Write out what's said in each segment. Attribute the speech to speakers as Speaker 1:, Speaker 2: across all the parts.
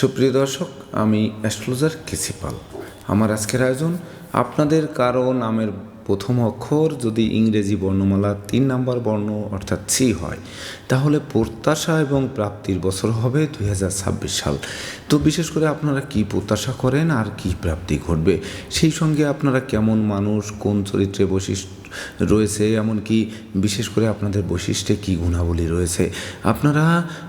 Speaker 1: সুপ্রিয় দর্শক, আমি অ্যাস্ট্রোলজার কেসিপাল আমার আজকের আয়োজন, আপনাদের কারও নামের প্রথম অক্ষর যদি ইংরেজি বর্ণমালা তিন নাম্বার বর্ণ অর্থাৎ সি হয়, তাহলে প্রত্যাশা এবং প্রাপ্তির বছর হবে দু হাজার ছাব্বিশ সাল। তো বিশেষ করে আপনারা কি প্রত্যাশা করেন আর কি প্রাপ্তি ঘটবে? সেই সঙ্গে আপনারা কেমন মানুষ, কোন চরিত্রে বৈশিষ্ট্য রয়েছে, এমনকি বিশেষ করে আপনাদের বৈশিষ্ট্যে কী গুণাবলী রয়েছে? আপনারা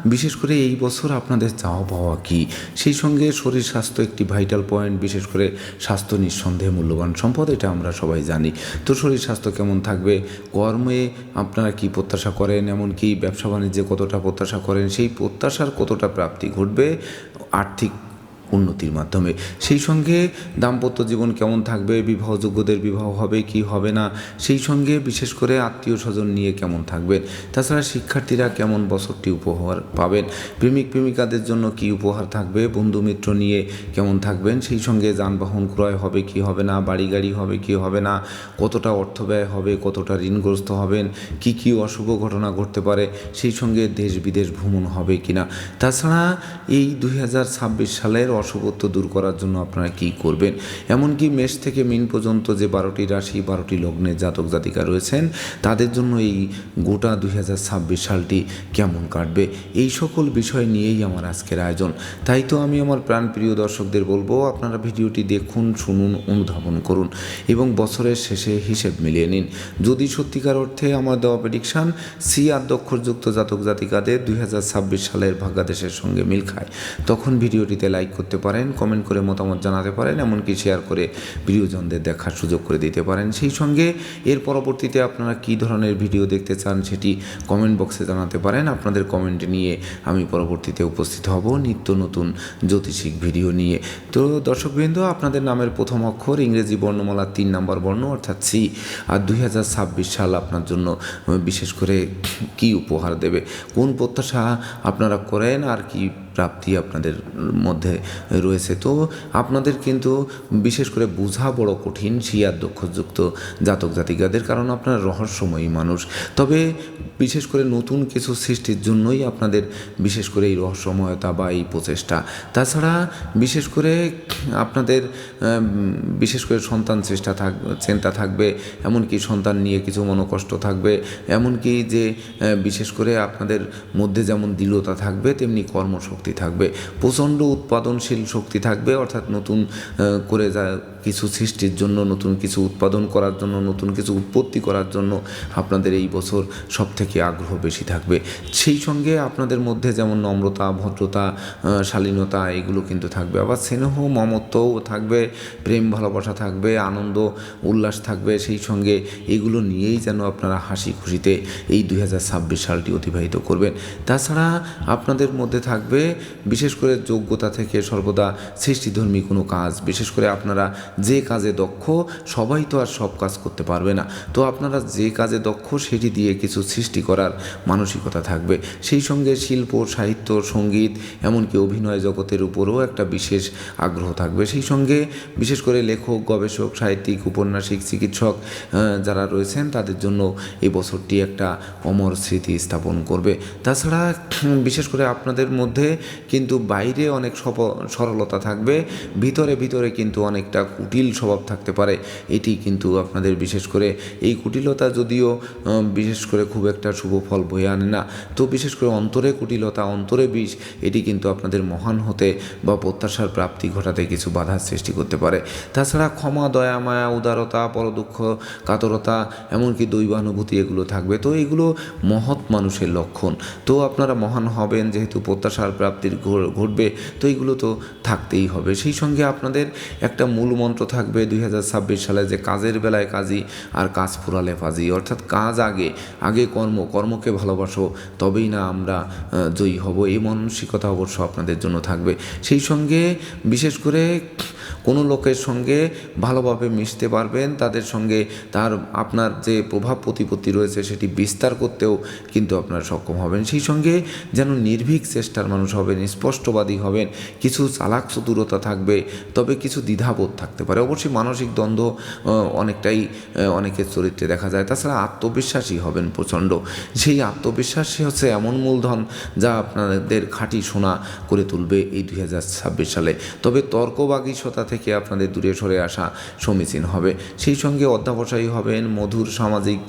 Speaker 1: বিশেষ করে এই বছর আপনাদের চাওয়া পাওয়া কী? সেই সঙ্গে শরীর স্বাস্থ্য একটি ভাইটাল পয়েন্ট বিশেষ করে স্বাস্থ্য নিঃসন্দেহে মূল্যবান সম্পদ, এটা আমরা সবাই জানি। তো শরীর স্বাস্থ্য কেমন থাকবে? কর্মে আপনারা কি প্রত্যাশা করেন? এমনকি ব্যবসা বাণিজ্যে কতটা প্রত্যাশা করেন? সেই প্রত্যাশার কতটা প্রাপ্তি ঘটবে? আর্থিক উন্নতির মাধ্যমে। সেই সঙ্গে দাম্পত্য জীবন কেমন থাকবে, বিবাহযোগ্যদের বিবাহ হবে কি হবে না, সেই সঙ্গে বিশেষ করে আত্মীয় স্বজন নিয়ে কেমন থাকবেন, তাছাড়া শিক্ষার্থীরা কেমন বছরটি উপহার পাবেন, প্রেমিক প্রেমিকাদের জন্য কি উপহার থাকবে, বন্ধু মিত্র নিয়ে কেমন থাকবেন, সেই সঙ্গে যানবাহন ক্রয় হবে কি হবে না বাড়ি গাড়ি হবে কি হবে না, কতটা অর্থ ব্যয় হবে, কতটা ঋণগ্রস্ত হবেন, কি কি অশুভ ঘটনা ঘটতে পারে, সেই সঙ্গে দেশ বিদেশ ভ্রমণ হবে কিনা। তাছাড়া এই দুই হাজার ছাব্বিশ সালের অশুভত্ব দূর করার জন্য আপনারা কি করবেন? এমনকি মেষ থেকে মিন পর্যন্ত যে বারোটি রাশি, বারোটি লগ্নের জাতক জাতিকা রয়েছেন, তাদের জন্য এই গোটা দুই হাজার ছাব্বিশ সালটি কেমন কাটবে? এই সকল বিষয় নিয়েই আমার আজকের আয়োজন। তাই তো আমি আমার প্রাণপ্রিয় দর্শকদের বলব, আপনারা ভিডিওটি দেখুন, শুনুন, অনুধাবন করুন এবং বছরের শেষে হিসেব মিলিয়ে নিন। যদি সত্যিকার অর্থে আমার দেওয়া প্রেডিকশান সি আদ্যক্ষরযুক্ত জাতক জাতিকাদের দুই হাজার ছাব্বিশ সালের ভাগ্যাদেশের সঙ্গে মিল খায়, তখন ভিডিওটিতে লাইক করতে পারেন কমেন্ট করে মতামত জানাতে পারেন, এমনকি শেয়ার করে প্রিয়জনদের দেখার সুযোগ করে দিতে পারেন। সেই সঙ্গে এর পরবর্তীতে আপনারা কী ধরনের ভিডিও দেখতে চান সেটি কমেন্ট বক্সে জানাতে পারেন। আপনাদের কমেন্ট নিয়ে আমি পরবর্তীতে উপস্থিত হব নিত্য নতুন জ্যোতিষিক ভিডিও নিয়ে। তো দর্শকবৃন্দ, আপনাদের নামের প্রথম অক্ষর ইংরেজি বর্ণমালা তিন নাম্বার বর্ণ, অর্থাৎ সি আর দুই হাজার ছাব্বিশ সাল আপনার জন্য বিশেষ করে কি উপহার দেবে? কোন প্রত্যাশা আপনারা করেন? আর কি প্রাপ্তি আপনাদের মধ্যে রয়েছে। তো আপনাদের কিন্তু বিশেষ করে বোঝা বড় কঠিন শিয়ার দক্ষযুক্ত জাতক জাতিকাদের কারণ আপনার রহস্যময়ী মানুষ। তবে বিশেষ করে নতুন কিছু সৃষ্টির জন্যই আপনাদের বিশেষ করে এই রহস্যময়তা বা এই প্রচেষ্টা। তাছাড়া বিশেষ করে আপনাদের বিশেষ করে সন্তান চেষ্টা থাক, চিন্তা থাকবে, এমনকি সন্তান নিয়ে কিছু মনোকষ্ট থাকবে, এমনকি যে বিশেষ করে আপনাদের মধ্যে যেমন দৃঢ়তা থাকবে, তেমনি কর্মশক্তি থাকবে, প্রচণ্ড উৎপাদনশীল শক্তি থাকবে, অর্থাৎ নতুন করে যা কিছু সৃষ্টির জন্য, নতুন কিছু উৎপাদন করার জন্য, নতুন কিছু উৎপত্তি করার জন্য আপনাদের এই বছর সব থেকে আগ্রহ বেশি থাকবে। সেই সঙ্গে আপনাদের মধ্যে যেমন নম্রতা, ভদ্রতা শালীনতা, এগুলো কিন্তু থাকবে। আবার স্নেহ, মমত্বও থাকবে, প্রেম, ভালোবাসা থাকবে, আনন্দ, উল্লাস থাকবে। সেই সঙ্গে এগুলো নিয়েই যেন আপনারা হাসি খুশিতে এই দুই হাজার ছাব্বিশ সালটি অতিবাহিত করবেন। তাছাড়া আপনাদের মধ্যে থাকবে বিশেষ করে যোগ্যতা থেকে সর্বদা সৃষ্টিধর্মী কোনো কাজ, বিশেষ করে আপনারা যে কাজে দক্ষ, সবাই তো আর সব কাজ করতে পারবে না। তো আপনারা যে কাজে দক্ষ, সেটি দিয়ে কিছু সৃষ্টি করার মানসিকতা থাকবে। সেই সঙ্গে শিল্প, সাহিত্য, সংগীত, এমনকি অভিনয় জগতের উপরেও একটা বিশেষ আগ্রহ থাকবে। সেই সঙ্গে বিশেষ করে লেখক, গবেষক, সাহিত্যিক, উপন্যাসিক, চিকিৎসক যারা রয়েছেন, তাদের জন্য এই বছরটি একটা অমর স্মৃতি স্থাপন করবে। তাছাড়া বিশেষ করে আপনাদের মধ্যে কিন্তু বাইরে অনেক সরলতা থাকবে, ভিতরে ভিতরে কিন্তু অনেকটা কুটিল স্বভাব থাকতে পারে। এটি কিন্তু আপনাদের বিশেষ করে এই কুটিলতা যদিও বিশেষ করে খুব একটা শুভ ফল বয়ে আনে না, তো বিশেষ করে অন্তরে কুটিলতা, অন্তরে বিষ, এটি কিন্তু আপনাদের মহান হতে বা প্রত্যাশার প্রাপ্তি ঘটাতে কিছু বাধার সৃষ্টি করতে পারে। তাছাড়া ক্ষমা, দয়া, মায়া, উদারতা, পরদুঃখ, কাতরতা, এমনকি দৈবানুভূতি এগুলো থাকবে। তো এগুলো মহৎ মানুষের লক্ষণ। তো আপনারা মহান হবেন যেহেতু প্রত্যাশার প্রাপ্তির ঘটবে, তো এইগুলো তো থাকতেই হবে। সেই সঙ্গে আপনাদের একটা মূল মন্ত্র থাকবে দুই হাজার ছাব্বিশ সালে যে কাজের বেলায় কাজই আর কাজ ফুরালে ফাজি। অর্থাৎ কাজ আগে আগে কর্ম, কর্মকে ভালোবাসো, তবেই না আমরা জয়ী হব। এই মানসিকতা অবশ্য আপনাদের জন্য থাকবে। সেই সঙ্গে বিশেষ করে কোনো লোকের সঙ্গে ভালোভাবে মিশতে পারবেন, তাদের সঙ্গে তার আপনার যে প্রভাব প্রতিপত্তি রয়েছে সেটি বিস্তার করতেও কিন্তু আপনারা সক্ষম হবেন। সেই সঙ্গে যেন নির্ভীক চেষ্টার মানুষ হবেন, স্পষ্টবাদী হবেন, কিছু চালাক চতুরতা থাকবে, তবে কিছু দ্বিধাবোধ থাকতে পারে। অবশ্যই মানসিক দ্বন্দ্ব অনেকটাই অনেকের চরিত্রে দেখা যায়। তাছাড়া আত্মবিশ্বাসী হবেন প্রচণ্ড। সেই আত্মবিশ্বাসই হচ্ছে এমন মূলধন যা আপনাদের খাঁটি সোনা করে তুলবে এই দুই হাজার ছাব্বিশ সালে। তবে তর্কবাগীশতা থেকে আপনাদের দূরে সরে আসা সমীচীন হবে। সেই সঙ্গে অধ্যাবসায়ী হবেন মধুর সামাজিক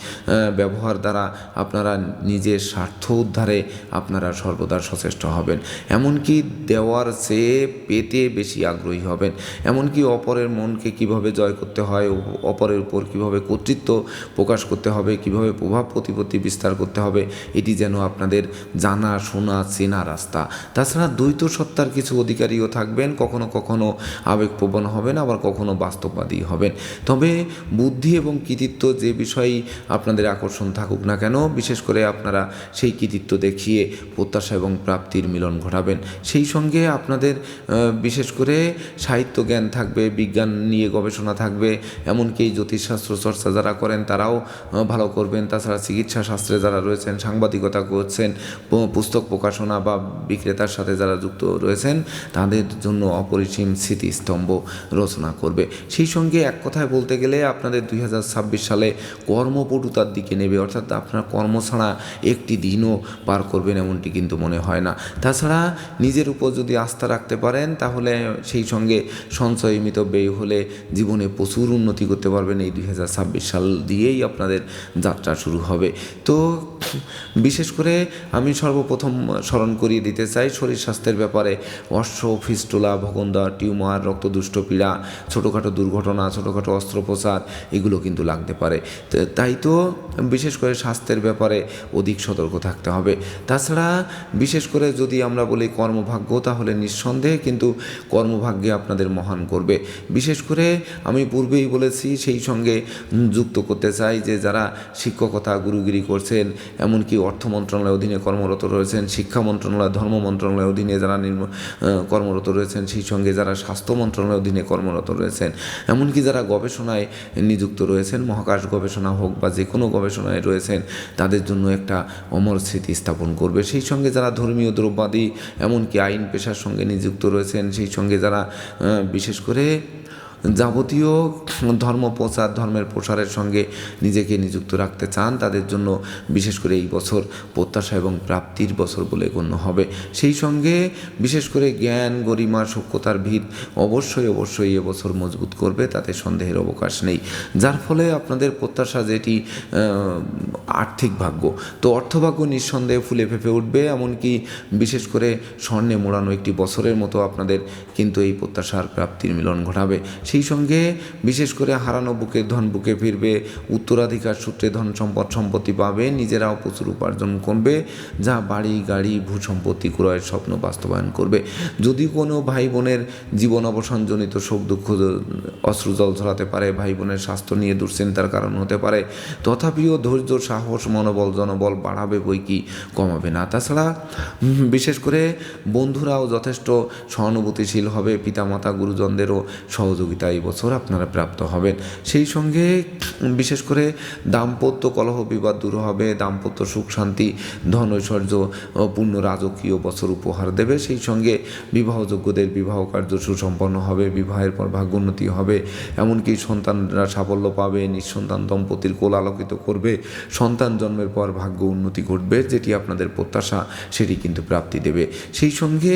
Speaker 1: ব্যবহার দ্বারা আপনারা নিজের স্বার্থ উদ্ধারে আপনারা সর্বদা সচেষ্ট হবেন। এমনকি দেওয়ার চেয়ে পেতে বেশি আগ্রহী হবেন। এমনকি অপরের মনকে কীভাবে জয় করতে হয় অপরের উপর কীভাবে কর্তৃত্ব প্রকাশ করতে হবে, কীভাবে প্রভাব প্রতিপত্তি বিস্তার করতে হবে, এটি যেন আপনাদের জানা, শোনা, চেনা রাস্তা। তাছাড়া দ্বৈত সত্তার কিছু অধিকারীও থাকবেন। কখনো কখনো আবেগপ্রবণ হবেন আবার কখনো বাস্তববাদী হবেন। তবে বুদ্ধি এবং কৃতিত্ব যে বিষয়েই আপনাদের আকর্ষণ থাকুক না কেন, বিশেষ করে আপনারা সেই কৃতিত্ব দেখিয়ে প্রত্যাশা এবং প্রাপ্তির মিলন ঘটাবেন। সেই সঙ্গে আপনাদের বিশেষ করে সাহিত্য জ্ঞান থাকবে, বিজ্ঞান নিয়ে গবেষণা থাকবে, এমনকি জ্যোতিষশাস্ত্র চর্চা যারা করেন তারাও ভালো করবেন। তাছাড়া চিকিৎসা শাস্ত্রে যারা রয়েছেন, সাংবাদিকতা করছেন পুস্তক প্রকাশনা বা বিক্রেতার সাথে যারা যুক্ত রয়েছেন, তাদের জন্য অপরিসীম স্মৃতিস্তম্ভ। রচনা করবে। সেই সঙ্গে এক কথায় বলতে গেলে আপনাদের দুই হাজার ছাব্বিশ সালে কর্মপটুতার দিকে নেবে। অর্থাৎ আপনার কর্ম ছাড়া একটি দিনও পার করবেন এমনটি কিন্তু মনে হয় না। তাছাড়া নিজের উপর যদি আস্থা রাখতে পারেন, তাহলে সেই সঙ্গে সঞ্চয় মিত ব্যয় হলে জীবনে প্রচুর উন্নতি করতে পারবেন এই দুই হাজার ছাব্বিশ সাল দিয়েই আপনাদের যাত্রা শুরু হবে। তো বিশেষ করে আমি সর্বপ্রথম স্মরণ করিয়ে দিতে চাই, শরীর স্বাস্থ্যের ব্যাপারে অশ্ব ফিস্টুলা ভগন্দা টিউমার, রক্তদুষ্ট পীড়া ছোটোখাটো দুর্ঘটনা, ছোটোখাটো অস্ত্রোপচার, এগুলো কিন্তু লাগতে পারে। তাই তো বিশেষ করে স্বাস্থ্যের ব্যাপারে অধিক সতর্ক থাকতে হবে। তাছাড়া বিশেষ করে যদি আমরা বলি কর্মভাগ্য, তাহলে নিঃসন্দেহে কিন্তু কর্মভাগ্যে আপনাদের মহান করবে। বিশেষ করে আমি পূর্বেই বলেছি, সেই সঙ্গে যুক্ত করতে চাই যে যারা শিক্ষকতা গুরুগিরি করছেন, এমনকি অর্থ মন্ত্রণালয়ের অধীনে কর্মরত রয়েছেন, শিক্ষা মন্ত্রণালয়, ধর্ম মন্ত্রণালয়ের অধীনে যারা কর্মরত রয়েছেন, সেই সঙ্গে যারা স্বাস্থ্য মন্ত্রণালয়ের অধীনে কর্মরত রয়েছেন। এমনকি যারা গবেষণায় নিযুক্ত রয়েছেন, মহাকাশ গবেষণা হোক বা যে কোনো গবেষণায় রয়েছেন, তাদের জন্য একটা অমর স্মৃতি স্থাপন করবে। সেই সঙ্গে যারা ধর্মীয় দ্রব্যাদি, এমনকি আইন পেশার সঙ্গে নিযুক্ত রয়েছেন, সেই সঙ্গে যারা বিশেষ করে যাবতীয় ধর্ম প্রচার, ধর্মের প্রসারের সঙ্গে নিজেকে নিযুক্ত রাখতে চান, তাদের জন্য বিশেষ করে এই বছর প্রত্যাশা এবং প্রাপ্তির বছর বলে গণ্য হবে। সেই সঙ্গে বিশেষ করে জ্ঞান, গরিমা সূক্ষ্মতার ভিত অবশ্যই অবশ্যই এবছর মজবুত করবে, তাতে সন্দেহের অবকাশ নেই। যার ফলে আপনাদের প্রত্যাশা যেটি আর্থিক ভাগ্য। তো অর্থভাগ্য নিঃসন্দেহে ফুলে ফেঁপে উঠবে, এমনকি বিশেষ করে স্বর্ণে মোড়ানো একটি বছরের মতো আপনাদের কিন্তু এই প্রত্যাশার প্রাপ্তির মিলন ঘটাবে। সেই সঙ্গে বিশেষ করে হারানো বুকে ধন বুকে ফিরবে, উত্তরাধিকার সূত্রে ধন সম্পদ সম্পত্তি পাবে, নিজেরাও প্রচুর উপার্জন করবে, যা বাড়ি, গাড়ি, ভূ সম্পত্তি ক্রয়ের স্বপ্ন বাস্তবায়ন করবে। যদি কোনো ভাই বোনের জীবন অবসানজনিত শোক, দুঃখ অশ্রুজল ছড়াতে পারে ভাই বোনের স্বাস্থ্য নিয়ে দুশ্চিন্তার কারণ হতে পারে, তথাপিও ধৈর্য, সাহস, মনোবল, জনবল বাড়াবে, বই কি কমাবে না। তাছাড়া বিশেষ করে বন্ধুরাও যথেষ্ট সহানুভূতিশীল হবে, পিতামাতা, গুরুজনদেরও সহযোগিতা এই বছর আপনারা প্রাপ্ত হবেন। সেই সঙ্গে বিশেষ করে দাম্পত্য কলহ বিবাদ দূর হবে, দাম্পত্য সুখ শান্তি ধন ঐশ্বর্য পূর্ণ রাজকীয় বছর উপহার দেবে। সেই সঙ্গে বিবাহযোগ্যদের বিবাহ কার্য সুসম্পন্ন হবে, বিবাহের পর ভাগ্যোন্নতি হবে। এমনকি সন্তানরা সাফল্য পাবে, নিঃসন্তান দম্পতির কোল আলোকিত করবে। সন্তান জন্মের পর ভাগ্য উন্নতি ঘটবে, যেটি আপনাদের প্রত্যাশা, সেটি কিন্তু প্রাপ্তি দেবে। সেই সঙ্গে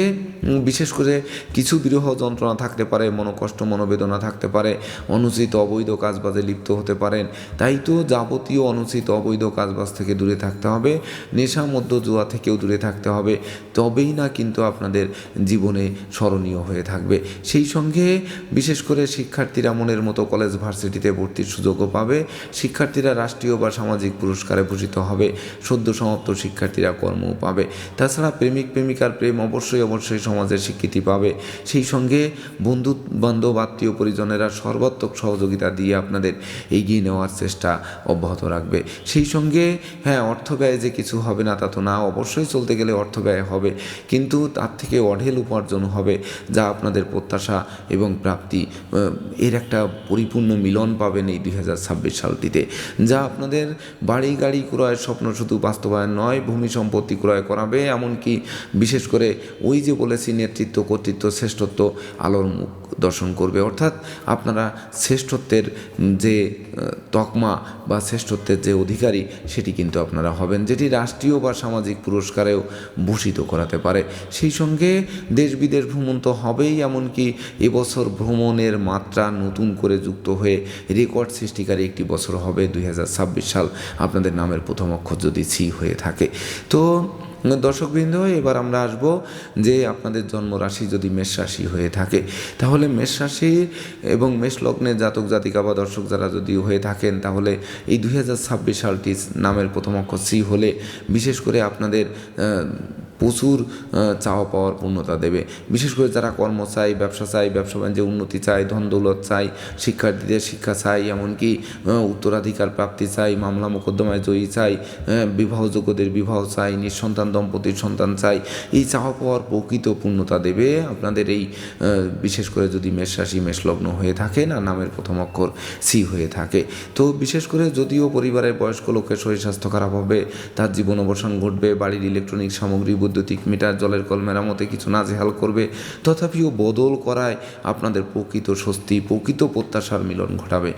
Speaker 1: বিশেষ করে কিছু বিরহ যন্ত্রণা থাকতে পারে, মনোকষ্ট, মনোবেদনা থাকতে পারে অনুচিত অবৈধ কাজবাজে লিপ্ত হতে পারেন। তাই তো যাবতীয় অনুচিত অবৈধ কাজবাজ থেকে দূরে থাকতে হবে, নেশা মধ্য জুয়া থেকেও দূরে থাকতে হবে, তবেই না কিন্তু আপনাদের জীবনে স্মরণীয় হয়ে থাকবে। সেই সঙ্গে বিশেষ করে শিক্ষার্থীরা মনের মতো কলেজ ভার্সিটিতে ভর্তির সুযোগও পাবে, শিক্ষার্থীরা রাষ্ট্রীয় বা সামাজিক পুরস্কারে ভূষিত হবে, সদ্য সমাপ্ত শিক্ষার্থীরা কর্মও পাবে। তাছাড়া প্রেমিক, প্রেমিকার প্রেম অবশ্যই অবশ্যই সমাজের স্বীকৃতি পাবে। সেই সঙ্গে বন্ধু বান্ধব আত্মীয় পরিজনেরা সর্বাত্মক সহযোগিতা দিয়ে আপনাদের এগিয়ে নেওয়ার চেষ্টা অব্যাহত রাখবে। সেই সঙ্গে হ্যাঁ অর্থ ব্যয় যে কিছু হবে না তা তো না, অবশ্যই চলতে গেলে অর্থ ব্যয় হবে, কিন্তু তার থেকে অঢেল উপার্জন হবে, যা আপনাদের প্রত্যাশা এবং প্রাপ্তি এর একটা পরিপূর্ণ মিলন পাবেন এই দুই হাজার ছাব্বিশ সালটিতে, যা আপনাদের বাড়ি, গাড়ি ক্রয়ের স্বপ্ন শুধু বাস্তবায়ন নয়, ভূমি সম্পত্তি ক্রয় করাবে, এমনকি বিশেষ করে ওই যে বলেছি নেতৃত্ব, কর্তৃত্ব, শ্রেষ্ঠত্ব, আলোর মুখ দর্শন করবে। অর্থাৎ আপনারা শ্রেষ্ঠত্বের যে তকমা বা শ্রেষ্ঠত্বের যে অধিকারী, সেটি কিন্তু আপনারা হবেন, যেটি রাষ্ট্রীয় বা সামাজিক পুরস্কারেও ভূষিত করাতে পারে। সেই সঙ্গে দেশ বিদেশ ভ্রমণ তো হবেই, এমনকি এবছর ভ্রমণের মাত্রা নতুন করে যুক্ত হয়ে রেকর্ড সৃষ্টিকারী একটি বছর হবে দু হাজার ছাব্বিশ সাল। আপনাদের নামের প্রথম অক্ষর যদি সি হয়ে থাকে। তো দর্শকবৃন্দ, এবার আমরা আসব যে আপনাদের জন্মরাশি যদি মেষ রাশি হয়ে থাকে। তাহলে মেষ রাশি এবং মেষ লগ্নের জাতক, জাতিকা বা দর্শক যারা যদি হয়ে থাকেন, তাহলে এই দুই হাজার ছাব্বিশ সালটি নামের প্রথম অক্ষর সি হলে বিশেষ করে আপনাদের প্রচুর চাওয়া পাওয়ার পূর্ণতা দেবে। বিশেষ করে যারা কর্ম চাই ব্যবসা চাই, ব্যবসা বাণিজ্যে উন্নতি চাই, ধন দৌলত চাই, শিক্ষার্থীদের শিক্ষা চাই, এমনকি উত্তরাধিকার প্রাপ্তি চাই, মামলা মোকদ্দমায় জয়ী চাই বিবাহযোগ্যদের বিবাহ চাই, নিঃসন্তান, দম্পতির সন্তান চাই, এই চাওয়া পাওয়ার প্রকৃত পূর্ণতা দেবে আপনাদের এই বিশেষ করে যদি মেষ রাশি, মেষ লগ্ন হয়ে থাকে না, নামের প্রথম অক্ষর সি হয়ে থাকে। তো বিশেষ করে যদিও পরিবারের বয়স্ক লোকের শরীর স্বাস্থ্য খারাপ হবে, তার জীবন অবসান ঘটবে, বাড়ির ইলেকট্রনিক সামগ্রী বৈদ্যুতিক মিটার, জলের কল মেরামতে কিছু নাজেহাল করবে। তথাপিও বদল করায় আপনাদের প্রকৃত স্বস্তি, প্রকৃত প্রত্যাশার মিলন ঘটাবে।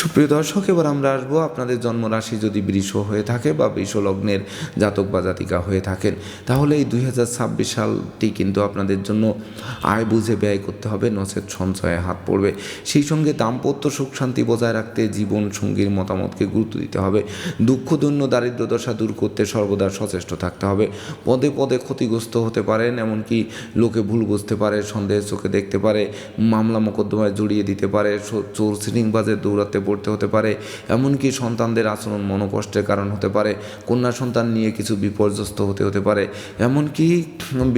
Speaker 1: সুপ্রিয় দর্শক, এবার আমরা আসব আপনাদের জন্মরাশি যদি বৃষ হয়ে থাকে বা বৃষ লগ্নের জাতক বা জাতিকা হয়ে থাকেন, তাহলে এই দুই হাজার ছাব্বিশ সালটি কিন্তু আপনাদের জন্য আয় বুঝে ব্যয় করতে হবে নচেত সঞ্চয়ে হাত পড়বে। সেই সঙ্গে দাম্পত্য সুখ শান্তি বজায় রাখতে জীবন সঙ্গীর মতামতকে গুরুত্ব দিতে হবে। দুঃখ, দৈন্য, দারিদ্র দশা দূর করতে সর্বদা সচেষ্ট থাকতে হবে। পদে পদে ক্ষতিগ্রস্ত হতে পারেন, এমনকি লোকে ভুল বুঝতে পারে, সন্দেহের চোখে দেখতে পারে মামলা মোকদ্দমায় জড়িয়ে দিতে পারে, চোর সিরিংবাজের দৌড়াতে পড়তে হতে পারে, এমনকি সন্তানদের আচরণ মনোকষ্টের কারণ হতে পারে, কন্যা সন্তান নিয়ে কিছু বিপর্যস্ত হতে হতে পারে, এমনকি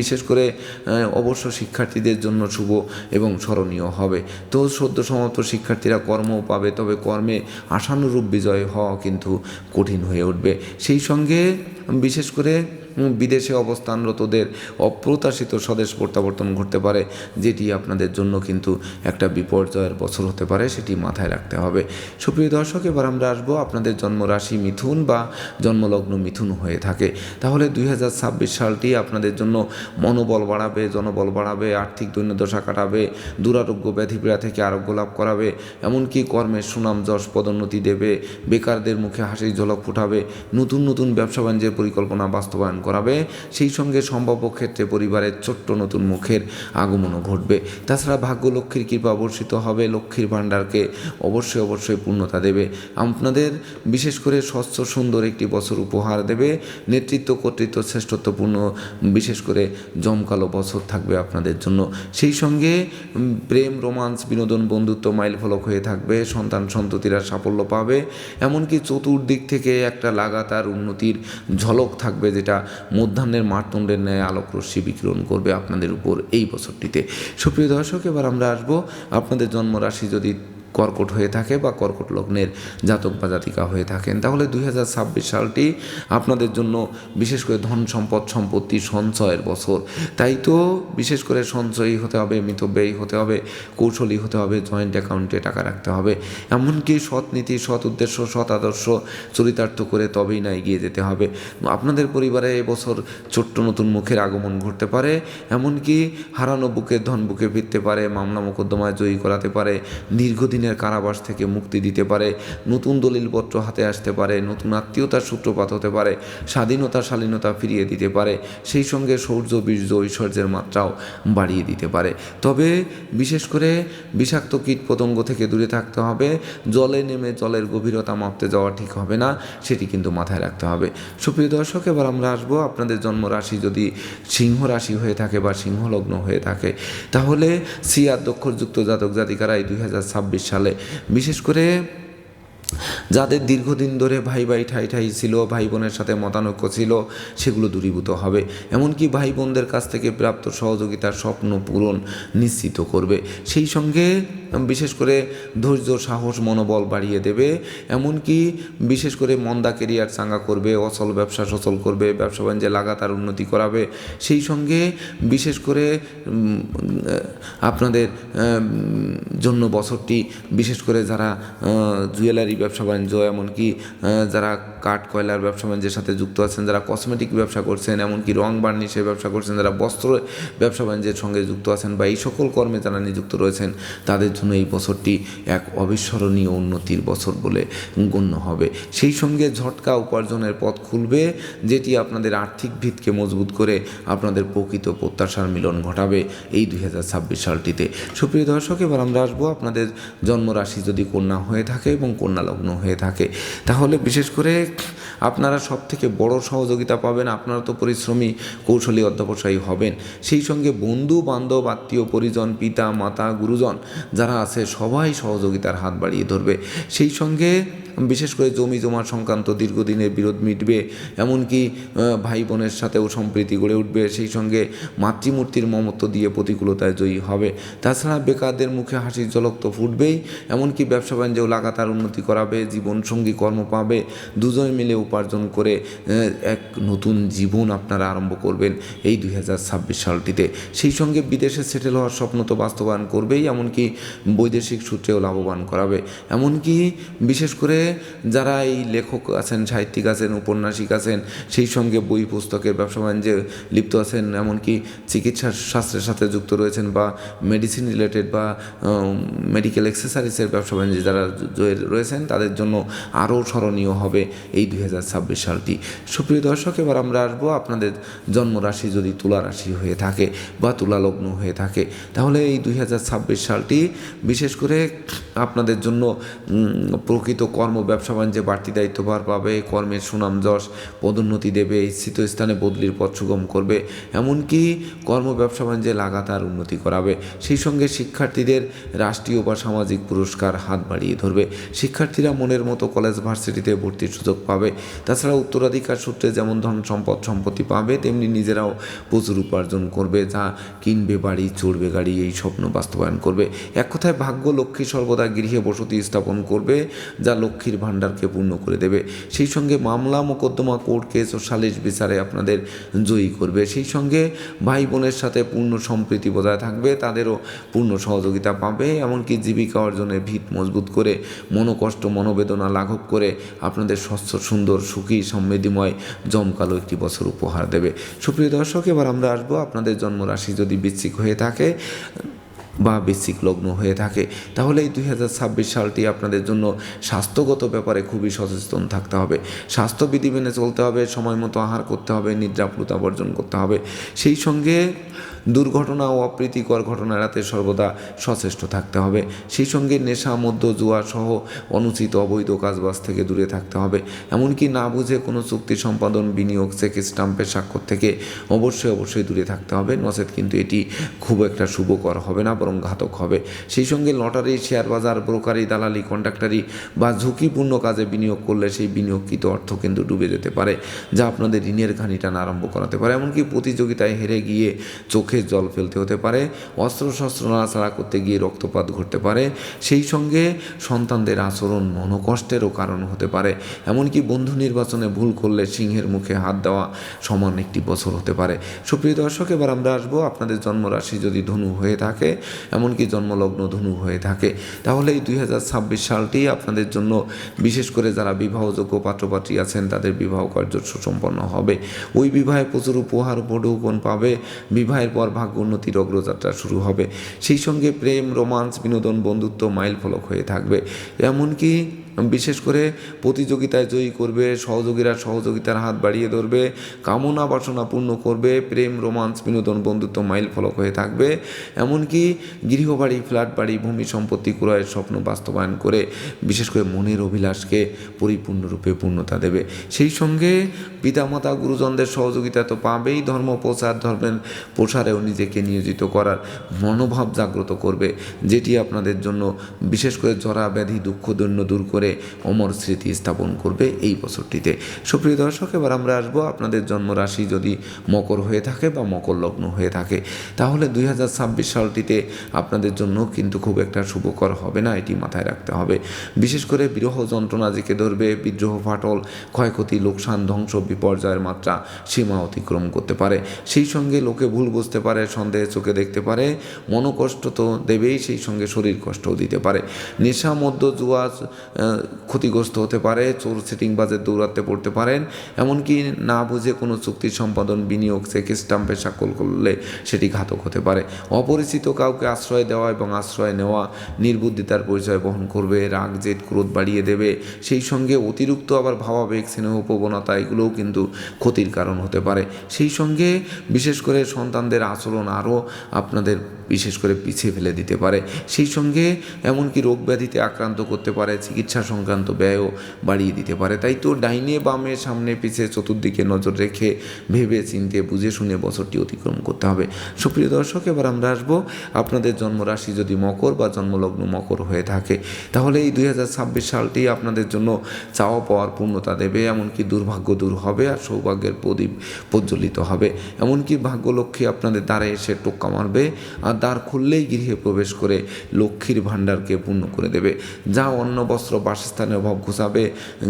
Speaker 1: বিশেষ করে অবশ্য শিক্ষার্থীদের জন্য শুভ এবং স্মরণীয় হবে। তো সদ্য সমাপ্ত শিক্ষার্থীরা কর্ম পাবে, তবে কর্মে আশানুরূপ বিজয় হওয়া কিন্তু কঠিন হয়ে উঠবে। সেই সঙ্গে বিশেষ করে বিদেশে অবস্থানরতদের অপ্রত্যাশিত স্বদেশ প্রত্যাবর্তন ঘটতে পারে, যেটি আপনাদের জন্য কিন্তু একটা বিপর্যয়ের বছর হতে পারে, সেটি মাথায় রাখতে হবে। সুপ্রিয় দর্শক, এবার আমরা আসব আপনাদের জন্মরাশি মিথুন বা জন্মলগ্ন মিথুন হয়ে থাকে। তাহলে দুই হাজার ছাব্বিশ সালটি আপনাদের জন্য মনোবল বাড়াবে, জনবল বাড়াবে, আর্থিক দৈন্যদশা কাটাবে, দুরারোগ্য ব্যাধিপীড়া থেকে আরোগ্য লাভ করাবে, এমনকি কর্মের সুনাম, যশ, পদোন্নতি দেবে, বেকারদের মুখে হাসির ঝলক ফুটাবে, নতুন নতুন ব্যবসা বাণিজ্যের পরিকল্পনা বাস্তবায়ন করাবে, সেই সঙ্গে সম্ভাব্য ক্ষেত্রে পরিবারের ছোট্ট নতুন মুখের আগমনও ঘটবে। তাছাড়া ভাগ্য লক্ষ্মীর কৃপা বর্ষিত হবে, লক্ষ্মীর ভাণ্ডারকে অবশ্যই অবশ্যই পূর্ণতা দেবে। আপনাদের বিশেষ করে স্বচ্ছ, সুন্দর একটি বছর উপহার দেবে। নেতৃত্ব, কর্তৃত্ব, শ্রেষ্ঠত্বপূর্ণ বিশেষ করে জমকালো বছর থাকবে আপনাদের জন্য। সেই সঙ্গে প্রেম, রোমান্স, বিনোদন, বন্ধুত্ব মাইল ফলক হয়ে থাকবে, সন্তান সন্ততিরা সাফল্য পাবে। এমনকি চতুর্দিক থেকে একটা লাগাতার উন্নতির ঝলক থাকবে যেটা মধ্যাহ্নের মারতণ্ডের ন্যায় আলোক রশ্মি বিকিরণ করবে আপনাদের উপর এই বছরটিতে। সুপ্রিয় দর্শক, এবার আমরা আসব আপনাদের জন্মরাশি যদি কর্কট হয়ে থাকে বা কর্কট লগ্নের জাতক বা জাতিকা হয়ে থাকেন। তাহলে দুই হাজার ছাব্বিশ সালটি আপনাদের জন্য বিশেষ করে ধন সম্পদ, সম্পত্তি, সঞ্চয়ের বছর। তাই তো বিশেষ করে সঞ্চয়ী হতে হবে মিতব্যয়ী হতে হবে, কৌশলী হতে হবে, জয়েন্ট অ্যাকাউন্টে টাকা রাখতে হবে। এমনকি সৎ নীতি, সৎ উদ্দেশ্য, সৎ আদর্শ চরিতার্থ করে তবেই না এগিয়ে যেতে হবে। আপনাদের পরিবারে এবছর ছোট্ট নতুন মুখের আগমন ঘটতে পারে, এমনকি হারানো বুকের ধন বুকে ফিরতে পারে, মামলা মোকদ্দমায় জয়ী করাতে পারে দীর্ঘদিনের কারাবাস থেকে মুক্তি দিতে পারে, নতুন দলিলপত্র হাতে আসতে পারে, নতুন আত্মীয়তার সূত্রপাত হতে পারে, স্বাধীনতা, শালীনতা ফিরিয়ে দিতে পারে, সেই সঙ্গে শৌর্য বীর্য, ঐশ্বর্যের মাত্রাও বাড়িয়ে দিতে পারে। তবে বিশেষ করে বিষাক্ত কীট পতঙ্গ থেকে দূরে থাকতে হবে, জলে নেমে জলের গভীরতা মাপতে যাওয়া ঠিক হবে না, সেটি কিন্তু মাথায় রাখতে হবে। সুপ্রিয় দর্শক, এবার আমরা আসব আপনাদের জন্ম রাশি যদি সিংহ রাশি হয়ে থাকে বা সিংহলগ্ন হয়ে থাকে, তাহলে সিয়ার দক্ষরযুক্ত জাতক জাতিকারা এই দুই সালে। বিশেষ করে যাদের দীর্ঘদিন ধরে ভাই ভাই ঠাই ঠাই ছিল, ভাই বোনের সাথে মতানৈক্য ছিল, সেগুলো দূরীভূত হবে। এমনকি ভাই বোনদের কাছ থেকে প্রাপ্ত সহযোগিতার স্বপ্ন পূরণ নিশ্চিত করবে। সেই সঙ্গে বিশেষ করে ধৈর্য, সাহস, মনোবল বাড়িয়ে দেবে। এমনকি বিশেষ করে মন্দা কেরিয়ার চাঙ্গা করবে, অচল ব্যবসা সচল করবে, ব্যবসা বাণিজ্যে লাগাতার উন্নতি করাবে। সেই সঙ্গে বিশেষ করে আপনাদের জন্য বছরটি বিশেষ করে যারা জুয়েলারি ব্যবসা বাণিজ্য এমনকি যারা কাঠ, কয়লার ব্যবসা বাণিজ্যের সাথে যুক্ত আছেন, যারা কসমেটিক ব্যবসা করছেন, এমনকি রং বার্নিশের ব্যবসা করছেন, যারা বস্ত্র ব্যবসা বাণিজ্যের সঙ্গে যুক্ত আছেন বা এই সকল কর্মে যারা নিযুক্ত রয়েছেন, তাদের জন্য এই বছরটি এক অবিস্মরণীয় উন্নতির বছর বলে গণ্য হবে। সেই সঙ্গে ঝটকা উপার্জনের পথ খুলবে, যেটি আপনাদের আর্থিক ভিতকে মজবুত করে আপনাদের প্রকৃত প্রত্যাশার মিলন ঘটাবে এই দুই হাজার ছাব্বিশ সালটিতে। সুপ্রিয় দর্শক, এবার আমরা আসব আপনাদের জন্মরাশি যদি কন্যা হয়ে থাকে এবং কন্যা লগ্ন হয়ে থাকে, তাহলে বিশেষ করে আপনারা সব থেকে বড় সহযোগিতা পাবেন, আপনারা তো পরিশ্রমী, কৌশলী অধ্যবসায়ী হবেন। সেই সঙ্গে বন্ধু, বান্ধব, আত্মীয়, পরিজন, পিতা, মাতা, গুরুজন যারা আছে, সবাই সহযোগিতার হাত বাড়িয়ে ধরবে। সেই সঙ্গে বিশেষ করে জমি জমা সংক্রান্ত দীর্ঘদিনের বিরোধ মিটবে, এমনকি ভাই বোনের সাথেও সম্প্রীতি গড়ে উঠবে, সেই সঙ্গে মাতৃমূর্তির মমত্ব দিয়ে প্রতিকূলতায় জয়ী হবে। তাছাড়া বেকারদের মুখে হাসির ঝলক তো ফুটবেই, এমনকি ব্যবসা বাণিজ্যেও লাগাতার উন্নতি করাবে, জীবনসঙ্গী কর্ম পাবে, দুজনে মিলে উপার্জন করে এক নতুন জীবন আপনারা আরম্ভ করবেন এই দুই হাজার ছাব্বিশ সালটিতে। সেই সঙ্গে বিদেশে সেটেল হওয়ার স্বপ্ন তো বাস্তবায়ন করবেই, এমনকি বৈদেশিক সূত্রেও লাভবান করাবে। এমনকি বিশেষ করে যারা এই লেখক আছেন, সাহিত্যিক আছেন, উপন্যাসিক আছেন, সেই সঙ্গে বই, পুস্তকের ব্যবসা বাণিজ্যে লিপ্ত আছেন, এমনকি চিকিৎসা শাস্ত্রের সাথে যুক্ত রয়েছেন বা মেডিসিন রিলেটেড বা মেডিকেল এক্সেসারিজের ব্যবসা বাণিজ্যে যারা রয়েছেন, তাদের জন্য আরও স্মরণীয় হবে এই দুই হাজার ছাব্বিশ সালটি। সুপ্রিয় দর্শক, এবার আমরা আসব আপনাদের জন্মরাশি যদি তুলা রাশি হয়ে থাকে বা তুলা লগ্ন হয়ে থাকে, তাহলে এই দুই হাজার ছাব্বিশ সালটি বিশেষ করে আপনাদের জন্য প্রকৃত কর্ম ব্যবসা বাণিজ্যে বাড়তি দায়িত্বভার পাবে, কর্মের সুনাম যশ, পদোন্নতি দেবে ইচ্ছিত স্থানে বদলির পথ সুগম করবে, এমনকি কর্ম ব্যবসা বাণিজ্যে লাগাতার উন্নতি করাবে। সেই সঙ্গে শিক্ষার্থীদের রাষ্ট্রীয় বা সামাজিক পুরস্কার হাত বাড়িয়ে ধরবে। শিক্ষার্থীরা মনের মতো কলেজ, ভার্সিটিতে ভর্তির সুযোগ পাবে। তাছাড়া উত্তরাধিকার সূত্রে যেমন ধন সম্পদ, সম্পত্তি পাবে, তেমনি নিজেরাও প্রচুর উপার্জন করবে, যা কিনবে, বাড়ি, চড়বে, গাড়ি, এই স্বপ্ন বাস্তবায়ন করবে। এক কথায় ভাগ্য লক্ষ্মী সর্বদা গৃহে বসতি স্থাপন করবে, যা লক্ষ্মীর ভাণ্ডারকে পূর্ণ করে দেবে। সেই সঙ্গে মামলা মোকদ্দমা কোর্ট কেস ও সালিশ বিচারে আপনাদের জয়ী করবে। সেই সঙ্গে ভাই বোনের সাথে পূর্ণ সম্প্রীতি বজায় থাকবে, তাদেরও পূর্ণ সহযোগিতা পাবে। এমনকি জীবিকা অর্জনের ভিত মজবুত করে, মনোকষ্ট, মনোবেদনা লাঘব করে আপনাদের স্বচ্ছ, সুন্দর, সুখী, সমৃদ্ধিময় জমকালো একটি বছর উপহার দেবে। সুপ্রিয় দর্শক, এবার আমরা আসব আপনাদের জন্মরাশি যদি বৃশ্চিক হয়ে থাকে। বা বেসিক লগ্ন হয়ে থাকে, তাহলে এই দুই হাজার ছাব্বিশ সালটি আপনাদের জন্য স্বাস্থ্যগত ব্যাপারে খুবই সচেতন থাকতে হবে। স্বাস্থ্যবিধি মেনে চলতে হবে, সময় মতো আহার করতে হবে নিদ্রাপ্লুতা বর্জন করতে হবে। সেই সঙ্গে দুর্ঘটনা ও অপ্রীতিকর ঘটনা এড়াতে সর্বদা সচেষ্ট থাকতে হবে। সেই সঙ্গে নেশা মধ্য জুয়া সহ অনুচিত অবৈধ কাজবাজ থেকে দূরে থাকতে হবে। এমনকি না বুঝে কোনো চুক্তি সম্পাদন, বিনিয়োগ, চেক, স্টাম্পের স্বাক্ষর থেকে অবশ্যই অবশ্যই দূরে থাকতে হবে। নচেত কিন্তু এটি খুব একটা শুভকর হবে না, বরং ঘাতক হবে। সেই সঙ্গে লটারি, শেয়ার বাজার, ব্রোকারি, দালালি কন্ট্রাক্টারি বা ঝুঁকিপূর্ণ কাজে বিনিয়োগ করলে সেই বিনিয়োগকৃত অর্থ কিন্তু ডুবে যেতে পারে, যা আপনাদের ঋণের ঘানি টানা আরম্ভ করাতে পারে। এমনকি প্রতিযোগিতায় হেরে গিয়ে চোখে জল ফেলতে হতে পারে অস্ত্র অস্ত্রশস্ত্র নাড়াচাড়া করতে গিয়ে রক্তপাত ঘটতে পারে, সেই সঙ্গে সন্তানদের আচরণ মনোকষ্টেরও কারণ হতে পারে। এমনকি বন্ধু নির্বাচনে ভুল করলে সিংহের মুখে হাত দেওয়া সমান একটি বছর হতে পারে। সুপ্রিয় দর্শক, এবার আমরা আসব আপনাদের জন্মরাশি যদি ধনু হয়ে থাকে, এমনকি জন্মলগ্ন ধনু হয়ে থাকে, তাহলে এই দুই হাজার ছাব্বিশ সালটি আপনাদের জন্য, বিশেষ করে যারা বিবাহযোগ্য পাত্রপাত্রী আছেন, তাদের বিবাহ কার্য সুসম্পন্ন হবে। ওই বিবাহে প্রচুর উপহার উপঢৌকন পাবে, বিবাহের পর ভাগ্য উন্নতির অগ্রযাত্রা শুরু হবে। সেই সঙ্গে প্রেম, রোমান্স, বিনোদন, বন্ধুত্ব মাইল ফলক হয়ে থাকবে। এমনকি বিশেষ করে প্রতিযোগিতায় জয়ী করবে, সহযোগীরা সহযোগিতার হাত বাড়িয়ে ধরবে, কামনা বাসনা পূর্ণ করবে, প্রেম, রোমান্স, বিনোদন, বন্ধুত্ব মাইল ফলক হয়ে থাকবে। এমনকি গৃহবাড়ি, ফ্ল্যাট বাড়ি, ভূমি সম্পত্তি ক্রয়ের স্বপ্ন বাস্তবায়ন করে বিশেষ করে মনের অভিলাষকে পরিপূর্ণরূপে পূর্ণতা দেবে। সেই সঙ্গে পিতামাতা, গুরুজনদের সহযোগিতা তো পাবেই। ধর্ম প্রচার, ধর্মের প্রসারেও নিজেকে নিয়োজিত করার মনোভাব জাগ্রত করবে, যেটি আপনাদের জন্য বিশেষ করে জরা ব্যাধি দুঃখ, দৈন্য দূর করে করে অমর স্মৃতি স্থাপন করবে এই বছরটিতে। সুপ্রিয় দর্শক, এবার আমরা আসব আপনাদের জন্মরাশি যদি মকর হয়ে থাকে বা মকর লগ্ন হয়ে থাকে, তাহলে দুই হাজার ছাব্বিশ সালটিতে আপনাদের জন্য কিন্তু খুব একটা শুভকর হবে না, এটি মাথায় রাখতে হবে। বিশেষ করে বিরহ যন্ত্রণা জেঁকে ধরবে, বিদ্রোহ ফাটল, ক্ষয়ক্ষতি, লোকসান, ধ্বংস, বিপর্যয়ের মাত্রা সীমা অতিক্রম করতে পারে। সেই সঙ্গে লোকে ভুল বুঝতে পারে, সন্দেহে চোখে দেখতে পারে, মনোকষ্ট তো দেবেই, সেই সঙ্গে শরীর কষ্টও দিতে পারে। নেশা মধ্য জুয়া ক্ষতিগ্রস্ত হতে পারে, চোর সিটিং বাজে দৌড়াতে পড়তে পারেন, এমনকি না বুঝে কোনো চুক্তি সম্পাদন, বিনিয়োগ, চেক স্টাম্পে স্বাক্ষর করলে সেটি ঘাতক হতে পারে। অপরিচিত কাউকে আশ্রয় দেওয়া এবং আশ্রয় নেওয়া নির্বুদ্ধিতার পরিচয় বহন করবে, রাগ, জেদ, ক্রোধ বাড়িয়ে দেবে, সেই সঙ্গে অতিরিক্ত আবার ভাবাবেগ, স্নেহ, প্রবণতা, এগুলোও কিন্তু ক্ষতির কারণ হতে পারে। সেই সঙ্গে বিশেষ করে সন্তানদের আচরণ আরও আপনাদের বিশেষ করে পিছিয়ে ফেলে দিতে পারে। সেই সঙ্গে এমনকি রোগ ব্যাধিতে আক্রান্ত করতে পারে, চিকিৎসা সংক্রান্ত ব্যয়ও বাড়িয়ে দিতে পারে। তাই তো ডাইনে বামে সামনে পিছিয়ে চতুর্দিকে নজর রেখে ভেবে চিনতে বুঝে শুনে বছরটি অতিক্রম করতে হবে। সুপ্রিয় দর্শক, এবার আমরা আসব আপনাদের জন্মরাশি যদি মকর বা জন্মলগ্ন মকর হয়ে থাকে, তাহলে এই দুই হাজার ছাব্বিশ সালটি আপনাদের জন্য চাওয়া পাওয়ার পূর্ণতা দেবে, এমনকি দুর্ভাগ্য দূর হবে আর সৌভাগ্যের প্রদীপ প্রজ্বলিত হবে। এমনকি ভাগ্যলক্ষ্মী আপনাদের দ্বারে এসে টোক্কা মারবে আর দ্বার খুললেই গৃহে প্রবেশ করে লক্ষ্মীর ভাণ্ডারকে পূর্ণ করে দেবে। যা অন্ন, বস্ত্র বাসস্থানের অভাব ঘুষাবে।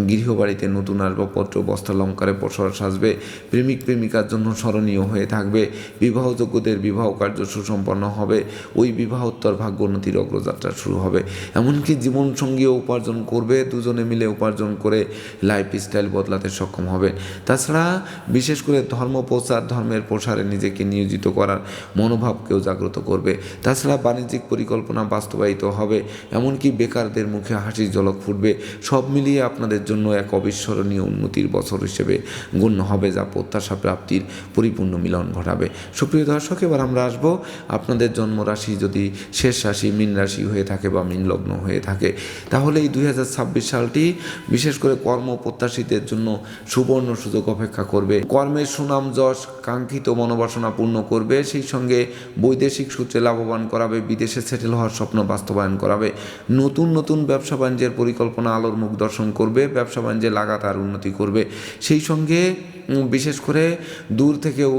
Speaker 1: গৃহবাড়িতে নতুন আসবাবপত্র বস্ত্রালঙ্কারে প্রসার সাজবে। প্রেমিক, প্রেমিকার জন্য স্মরণীয় হয়ে থাকবে। বিবাহযোগ্যদের বিবাহ কার্য সুসম্পন্ন হবে। ওই বিবাহোত্তর ভাগ্যোন্নতির অগ্রযাত্রা শুরু হবে। এমনকি জীবনসঙ্গীও উপার্জন করবে। দুজনে মিলে উপার্জন করে লাইফ স্টাইল বদলাতে সক্ষম হবে তাছাড়া বিশেষ করে ধর্ম প্রচার, ধর্মের প্রসারে নিজেকে নিয়োজিত করার মনোভাবকেও জাগ্রত করবে। তাছাড়া বাণিজ্যিক পরিকল্পনা বাস্তবায়িত হবে। এমনকি বেকারদের মুখে হাসির ঝলক ফুটবে। সব মিলিয়ে আপনাদের জন্য এক অবিস্মরণীয় উন্নতির বছর হিসেবে গণ্য হবে যা প্রত্যাশা প্রাপ্তির পরিপূর্ণ মিলন ঘটাবে। সুপ্রিয় দর্শক, এবার আমরা আসব আপনাদের জন্মরাশি যদি শেষ রাশি, মীন রাশি হয়ে থাকে বা মীন লগ্ন হয়ে থাকে, তাহলে এই দুই হাজার ছাব্বিশ সালটি বিশেষ করে কর্ম প্রত্যাশীদের জন্য সুবর্ণ সুযোগ অপেক্ষা করবে। কর্মের সুনাম, যশ, কাঙ্ক্ষিত মনোবাসনা পূর্ণ করবে। সেই সঙ্গে বৈদেশিক সূত্রে লাভবান করাবে, বিদেশে সেটেল হওয়ার স্বপ্ন বাস্তবায়ন করাবে। নতুন নতুন ব্যবসা বাণিজ্যের পরিকল্পনা আলোর মুখ দর্শন করবে ব্যবসা বাণিজ্যে লাগাতার উন্নতি করবে। সেই সঙ্গে বিশেষ করে দূর থেকেও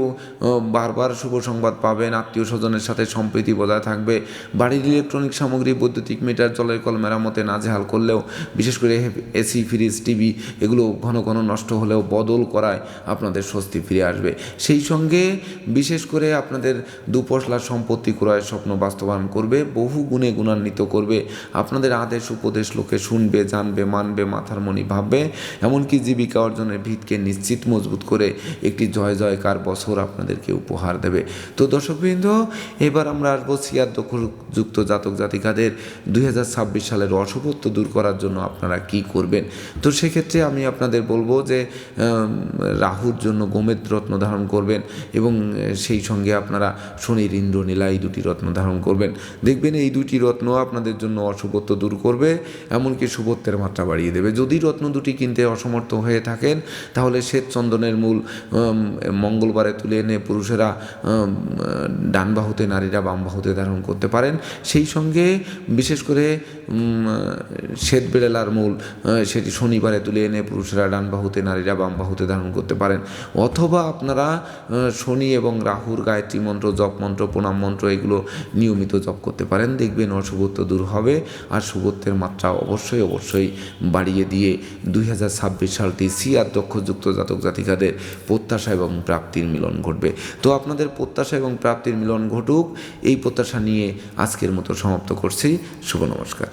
Speaker 1: বারবার শুভ সংবাদ পাবেন, আত্মীয় স্বজনের সাথে সম্প্রীতি বজায় থাকবে, বাড়ির ইলেকট্রনিক সামগ্রী, বৈদ্যুতিক মিটার জলের কল মেরামতে নাজেহাল করলেও, বিশেষ করে এসি ফ্রিজ টিভি এগুলো ঘন ঘন নষ্ট হলেও বদল করায় আপনাদের স্বস্তি ফিরে আসবে। সেই সঙ্গে বিশেষ করে আপনাদের দুপশলা সম্পত্তি ক্রয়ের স্বপ্ন বাস্তবায়ন করবে, বহু গুণে গুণান্বিত করবে, আপনাদের আদেশ, উপদেশ লোকে শুনবে, জানবে, মানবে, মাথার মনি ভাববে, এমনকি জীবিকা অর্জনের ভিতকে নিশ্চিত, মজবুত করে একটি জয় জয়কার বছর আপনাদেরকে উপহার দেবে। তো দর্শকবৃন্দ, এবার আমরা আসব সিয়ার যুক্ত জাতক জাতিকাদের দু হাজার ছাব্বিশ সালের অশুভত্ব দূর করার জন্য আপনারা কি করবেন? তো সেক্ষেত্রে আমি আপনাদের বলব যে রাহুর জন্য গোমেদ রত্ন ধারণ করবেন এবং সেই সঙ্গে আপনারা শনির ইন্দ্রনীলা এই দুটি রত্ন ধারণ করবেন। দেখবেন এই দুটি রত্ন আপনাদের জন্য অশুভত্ব দূর করবে, এমনকি শুভত্বের মাত্রা বাড়িয়ে দেবে। যদি রত্ন দুটি কিনতে অসমর্থ হয়ে থাকেন, তাহলে শ্বেত চন্দনের মূল মঙ্গলবারে তুলে এনে পুরুষেরা ডান বাহুতে নারীরা বাম বাহুতে ধারণ করতে পারেন। সেই সঙ্গে বিশেষ করে শ্বেত বেড়েলার মূল সেটি শনিবারে তুলে এনে পুরুষেরা ডান বাহুতে নারীরা বাম বাহুতে ধারণ করতে পারেন। অথবা আপনারা শনি এবং রাহুর গায়ত্রী মন্ত্র জপ মন্ত্র, প্রণাম মন্ত্র এগুলো নিয়মিত জপ করতে পারেন। দেখবেন অশুভত্ব দূর হবে আর শুভত্বের মাত্রা অবশ্যই অবশ্যই বাড়িয়ে দিয়ে দুই হাজার ছাব্বিশ সালটি সিআর দক্ষযুক্ত জাতক জাতিকাদের প্রত্যাশা এবং প্রাপ্তির মিলন ঘটবে। তো আপনাদের প্রত্যাশা এবং প্রাপ্তির মিলন ঘটুক, এই প্রত্যাশা নিয়ে আজকের মতো সমাপ্ত করছি। শুভ নমস্কার।